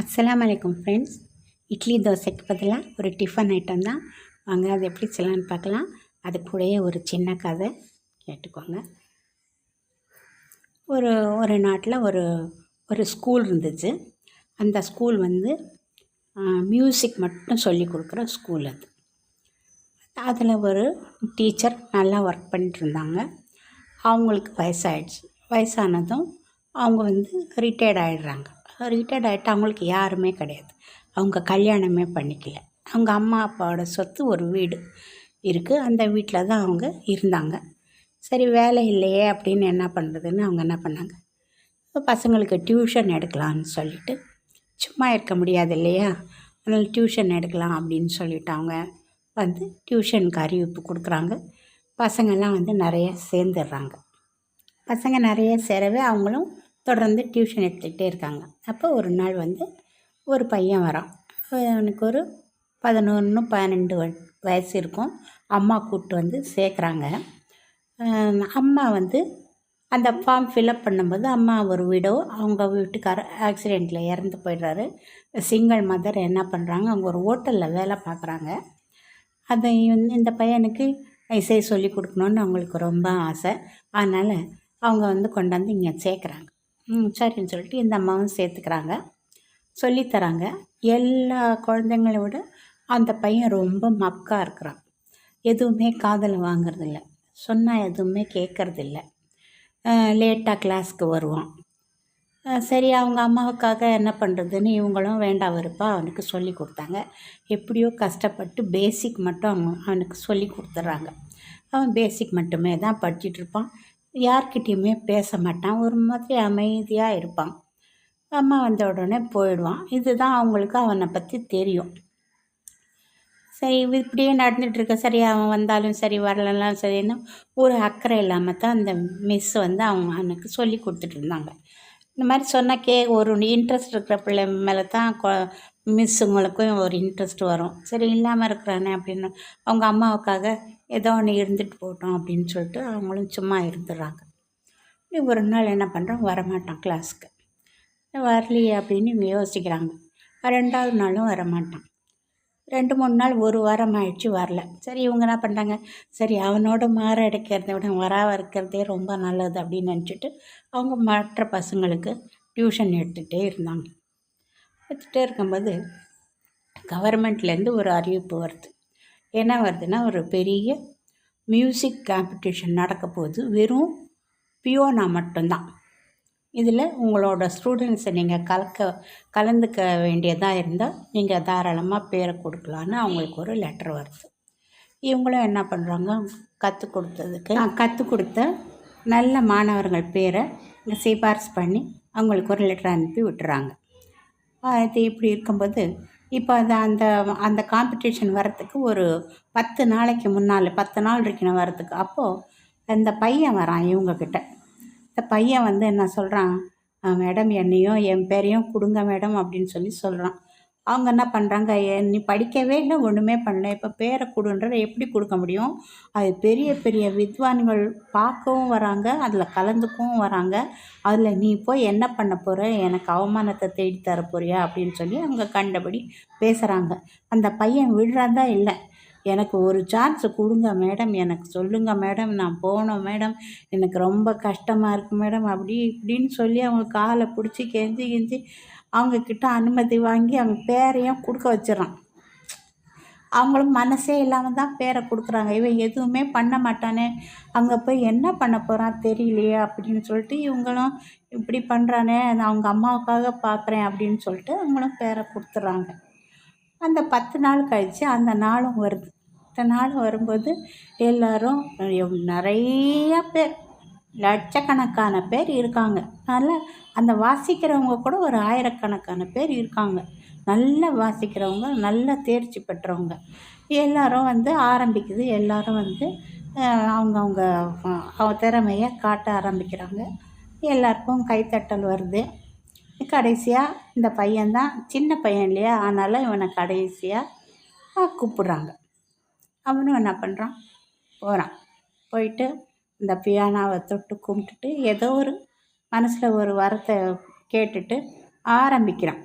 அஸ்லாம் வலைக்கம் ஃப்ரெண்ட்ஸ் இட்லி தோசைக்கு பதிலாக ஒரு டிஃபன் ஐட்டம் தான். வாங்க அது எப்படி செய்யலான்னு பார்க்கலாம். அது கூடயே ஒரு சின்ன கதை கேட்டுக்கோங்க. ஒரு ஒரு நாட்டில் ஒரு ஒரு ஸ்கூல் இருந்துச்சு. அந்த ஸ்கூல் வந்து மியூசிக் மட்டும் சொல்லி கொடுக்குற ஸ்கூல் அது. அதில் ஒரு டீச்சர் நல்லா ஒர்க் பண்ணிட்டு இருந்தாங்க. அவங்களுக்கு வயசாயிடுச்சு. வயசானதும் அவங்க வந்து ரிட்டையர்ட் ஆகிடுறாங்க ரிட்டையர்ட் ஆகிட்டு அவங்களுக்கு யாருமே கிடையாது. அவங்க கல்யாணமே பண்ணிக்கல. அவங்க அம்மா அப்பாவோட சொத்து ஒரு வீடு இருக்குது அந்த வீட்டில் தான் அவங்க இருந்தாங்க. சரி வேலை இல்லையே அப்படின்னு என்ன பண்ணுறதுன்னு அவங்க என்ன பண்ணாங்க? பசங்களுக்கு டியூஷன் எடுக்கலான்னு சொல்லிட்டு சும்மா இருக்க முடியாது இல்லையா? அதனால் டியூஷன் எடுக்கலாம் அப்படின்னு சொல்லிட்டு அவங்க வந்து டியூஷனுக்கு அறிவிப்பு கொடுக்குறாங்க. பசங்கள்லாம் வந்து நிறைய சேர்ந்துடுறாங்க. பசங்க நிறைய சேரவே அவங்களும் தொடர்ந்து டியூஷன் எடுத்துக்கிட்டே இருக்காங்க. அப்போ ஒரு நாள் வந்து ஒரு பையன் வரான். அவனுக்கு ஒரு பதினொன்று பன்னெண்டு வயசு இருக்கும். அம்மா கூப்பிட்டு வந்து சேர்க்குறாங்க. அம்மா வந்து அந்த ஃபார்ம் ஃபில்அப் பண்ணும்போது அம்மா ஒரு விடோ அவங்க வீட்டுக்கார ஆக்சிடெண்ட்டில் இறந்து போயிடுறாரு. சிங்கிள் மதர் என்ன பண்ணுறாங்க அவங்க ஒரு ஹோட்டலில் வேலை பார்க்குறாங்க. அதை வந்து இந்த பையனுக்கு இசை சொல்லி கொடுக்கணுன்னு அவங்களுக்கு ரொம்ப ஆசை. அதனால் அவங்க வந்து கொண்டாந்து இங்கே சேர்க்குறாங்க. சரின்னு சொல்லிட்டு இந்த அம்மாவும் சேர்த்துக்கிறாங்க. சொல்லித்தராங்க. எல்லா குழந்தைங்கள விட அந்த பையன் ரொம்ப மக்காக இருக்கிறான். எதுவுமே காதல் வாங்கிறதில்ல. சொன்னால் எதுவுமே கேட்குறதில்ல லேட்டாக கிளாஸ்க்கு வருவான். சரி அவங்க அம்மாவுக்காக என்ன பண்ணுறதுன்னு இவங்களும் வேண்டாம் வருப்பா அவனுக்கு சொல்லி கொடுத்தாங்க. எப்படியோ கஷ்டப்பட்டு பேசிக் மட்டும் அவங்க அவனுக்கு சொல்லி கொடுத்துட்றாங்க. அவன் பேசிக் மட்டுமே தான் படிச்சுட்ருப்பான் யார்கிட்டேயுமே பேச மாட்டான் ஒரு மாதிரி அமைதியாக இருப்பான். அம்மா வந்த உடனே போயிடுவான். இதுதான் அவங்களுக்கு அவனை பற்றி தெரியும். சரி இப்படியே நடந்துகிட்ருக்க சரி அவன் வந்தாலும் சரி வரலனாலும் சரின்னு ஒரு அக்கறை இல்லாமல் தான் அந்த மிஸ் வந்து அவங்க அவனுக்கு சொல்லி கொடுத்துட்ருந்தாங்க இந்த மாதிரி சொன்னால் கே ஒரு இன்ட்ரெஸ்ட் இருக்கிற பிள்ளை மேலே தான் கொ மிஸ்ஸுங்களுக்கும் ஒரு இன்ட்ரெஸ்ட் வரும். சரி இல்லாமல் இருக்கிறானே அப்படின்னு அவங்க அம்மாவுக்காக ஏதோ ஒன்று இருந்துட்டு போட்டோம் அப்படின்னு சொல்லிட்டு அவங்களும் சும்மா இருந்துடுறாங்க. ஒரு நாள் என்ன பண்ணுறோம் வரமாட்டான் கிளாஸுக்கு வரலையே அப்படின்னு இவங்க யோசிக்கிறாங்க. ரெண்டாவது நாளும் வரமாட்டான். ரெண்டு மூணு நாள் ஒரு வாரம் ஆயிடுச்சு வரல. சரி இவங்க என்ன பண்ணுறாங்க சரி அவனோட மாற அடைக்கிறத விட வராமல் இருக்கிறதே ரொம்ப நல்லது அப்படின்னு நினச்சிட்டு அவங்க மற்ற பசங்களுக்கு டியூஷன் எடுத்துகிட்டே இருந்தாங்க. எடுத்துகிட்டே இருக்கும்போது கவர்மெண்ட்லேருந்து ஒரு அறிவிப்பு வருது. என்ன வருதுன்னா ஒரு பெரிய மியூசிக் காம்படிஷன் நடக்க போகுது. வெறும் பியோனா மட்டும்தான். இதில் உங்களோட ஸ்டூடெண்ட்ஸை நீங்கள் கலக்க கலந்துக்க வேண்டியதாக இருந்தால் நீங்கள் தாராளமாக பேரை கொடுக்கலான்னு அவங்களுக்கு ஒரு லெட்டர் வருது. இவங்களும் என்ன பண்ணுறாங்க கற்றுக் கொடுத்ததுக்கு கற்றுக் கொடுத்த நல்ல மாணவர்கள் பேரை சிபாரிசு பண்ணி அவங்களுக்கு ஒரு லெட்டர் அனுப்பி விட்டுறாங்க. அது இப்படி இருக்கும்போது இப்போ அது அந்த அந்த காம்படிஷன் வரத்துக்கு ஒரு பத்து நாளைக்கு முன்னால் பத்து நாள் இருக்கணும் வரத்துக்கு அப்போது அந்த பையன் வரான் இவங்கக்கிட்ட இந்த பையன் வந்து என்ன சொல்கிறான் மேடம் என்னையும் என் பேரையும் கொடுங்க மேடம் அப்படின்னு சொல்லி சொல்கிறான் அவங்க என்ன பண்ணுறாங்க நீ படிக்கவே இல்லை ஒன்றுமே பண்ணல. இப்போ பேரை கொடுன்ற எப்படி கொடுக்க முடியும்? அது பெரிய பெரிய வித்வான்கள் பார்க்கவும் வராங்க அதில் கலந்துக்கவும் வராங்க. அதில் நீ போய் என்ன பண்ண போகிற எனக்கு அவமானத்தை தேடி தர போறியா? அப்படின்னு சொல்லி அவங்க கண்டபடி பேசுகிறாங்க அந்த பையன் விடுறாந்தா இல்லை. எனக்கு ஒரு சான்ஸ் கொடுங்க மேடம் எனக்கு சொல்லுங்கள் மேடம் நான் போகணும் மேடம் எனக்கு ரொம்ப கஷ்டமாக இருக்குது மேடம் அப்படி இப்படின்னு சொல்லி அவங்க காலை பிடிச்சி கெஞ்சி கெஞ்சி அவங்கக்கிட்ட அனுமதி வாங்கி அவங்க பேரையும் கொடுக்க வச்சிடறான். அவங்களும் மனசே இல்லாமல் தான் பேரை கொடுக்குறாங்க. இவன் எதுவுமே பண்ண மாட்டானே. அங்கே போய் என்ன பண்ண போகிறான் தெரியலையே அப்படின்னு சொல்லிட்டு இவங்களும் இப்படி பண்ணுறானே நான் அவங்க அம்மாவுக்காக பார்க்குறேன் அப்படின்னு சொல்லிட்டு அவங்களும் பேரை கொடுத்துட்றாங்க அந்த பத்து நாள் கழித்து அந்த நாளும் வருது. அந்த நாள் வரும்போது எல்லோரும் நிறைய பேர் லட்சக்கணக்கான பேர் இருக்காங்க. அதனால் அந்த வாசிக்கிறவங்க கூட ஒரு ஆயிரக்கணக்கான பேர் இருக்காங்க. நல்லா வாசிக்கிறவங்க நல்லா தேர்ச்சி பெற்றவங்க. எல்லோரும் வந்து ஆரம்பிக்குது. எல்லோரும் வந்து அவங்கவுங்க திறமையை காட்ட ஆரம்பிக்கிறாங்க. எல்லாருக்கும் கைத்தட்டல் வருது. கடைசியாக இந்த பையன்தான் சின்ன பையன் இல்லையா? அதனால் இவனை கடைசியாக கூப்பிட்றாங்க. அவனும் என்ன பண்ணுறான் போகிறான் போயிட்டு இந்த பியானாவை தொட்டு கும்பிட்டுட்டு ஏதோ ஒரு மனசில் ஒரு வரத்தை கேட்டுட்டு ஆரம்பிக்கிறான்.